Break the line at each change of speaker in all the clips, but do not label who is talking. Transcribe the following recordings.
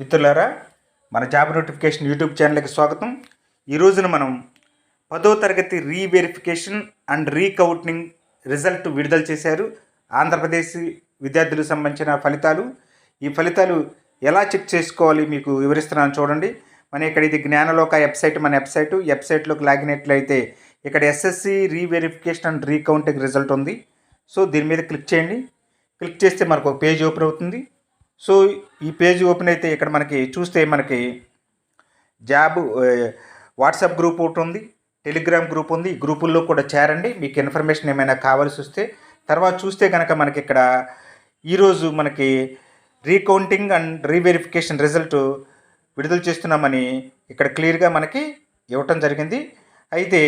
మిత్రులారా మన job notification YouTube ఛానల్కి స్వాగతం. ఈ రోజున మనం పదో తరగతి రీవెరిఫికేషన్ అండ్ రీకౌంటింగ్ రిజల్ట్ విడుదల చేశారు. ఆంధ్రప్రదేశ్ విద్యార్థులకు సంబంధించిన ఫలితాలు. ఈ ఫలితాలు ఎలా చెక్ చేసుకోవాలి మీకు వివరిస్తున్నాను చూడండి. మన ఇక్కడ ఇది జ్ఞానలోక వెబ్సైట్ మన వెబ్సైట్ వెబ్సైట్లోకి లాగిన్ అయినట్లయితే ఇక్కడ SSC reverification and recounting result ఉంది. సో దీని మీద క్లిక్ చేయండి. క్లిక్ చేస్తే మనకు ఒక పేజ్ ఓపెన్ అవుతుంది. సో ఈ పేజ్ ఓపెన్ అయితే ఇక్కడ మనకి చూస్తే మనకి జాబ్ వాట్సాప్ గ్రూప్ ఒకటి ఉంది టెలిగ్రామ్ గ్రూప్ ఉంది ఈ గ్రూపుల్లో కూడా చేరండి. మీకు ఇన్ఫర్మేషన్ ఏమైనా కావాల్సి వస్తే తర్వాత చూస్తే కనుక మనకి ఇక్కడ ఈరోజు మనకి రీకౌంటింగ్ అండ్ రీవెరిఫికేషన్ రిజల్ట్ విడుదల చేస్తున్నామని ఇక్కడ క్లియర్గా మనకి ఇవ్వటం జరిగింది. అయితే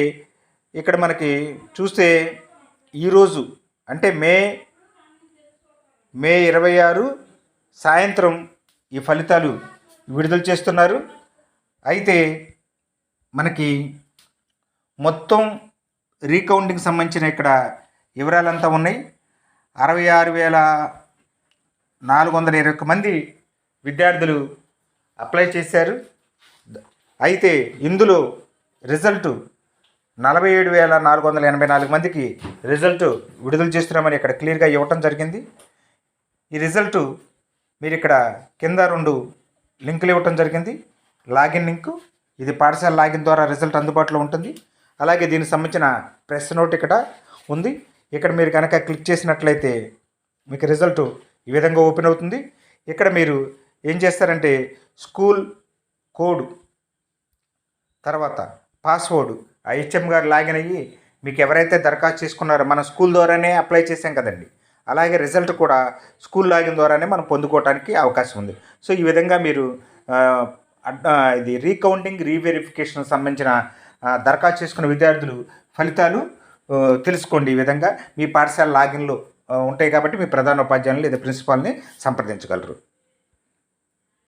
ఇక్కడ మనకి చూస్తే ఈరోజు అంటే మే మే ఇరవై ఆరు సాయంత్రం ఈ ఫలితాలు విడుదల చేస్తున్నారు. అయితే మనకి మొత్తం రీకౌంటింగ్ సంబంధించిన ఇక్కడ వివరాలంతా ఉన్నాయి. అరవై ఆరు వేల నాలుగు వందల ఇరవై ఒక్క మంది విద్యార్థులు అప్లై చేశారు. అయితే ఇందులో రిజల్ట్ నలభై ఏడు వేల నాలుగు వందల ఎనభై నాలుగు మందికి రిజల్ట్ విడుదల చేస్తున్నామని ఇక్కడ క్లియర్గా ఇవ్వటం జరిగింది. ఈ రిజల్ట్ మీరు ఇక్కడ కింద రెండు లింకులు ఇవ్వటం జరిగింది. Login link. ఇది పాఠశాల లాగిన్ ద్వారా రిజల్ట్ అందుబాటులో ఉంటుంది. అలాగే దీనికి సంబంధించిన ప్రెస్ నోట్ ఇక్కడ ఉంది. ఇక్కడ మీరు కనుక క్లిక్ చేసినట్లయితే మీకు రిజల్ట్ ఈ విధంగా ఓపెన్ అవుతుంది. ఇక్కడ మీరు ఏం చేస్తారంటే స్కూల్ కోడ్ తర్వాత పాస్వర్డ్ ఆ హెచ్ఎం గారు లాగిన్ అయ్యి మీకు ఎవరైతే దరఖాస్తు చేసుకున్నారో మన స్కూల్ ద్వారానే అప్లై చేసాం కదండి. అలాగే రిజల్ట్ కూడా స్కూల్ లాగిన్ ద్వారానే మనం పొందుకోవడానికి అవకాశం ఉంది. సో ఈ విధంగా మీరు ఇది రీకౌంటింగ్ రీవెరిఫికేషన్ సంబంధించిన దరఖాస్తు చేసుకున్న విద్యార్థులు ఫలితాలు తెలుసుకోండి ఈ విధంగా. మీ పాఠశాల లాగిన్లో ఉంటాయి కాబట్టి మీ ప్రధాన ఉపాధ్యాయులు లేదా ప్రిన్సిపాల్ని సంప్రదించగలరు.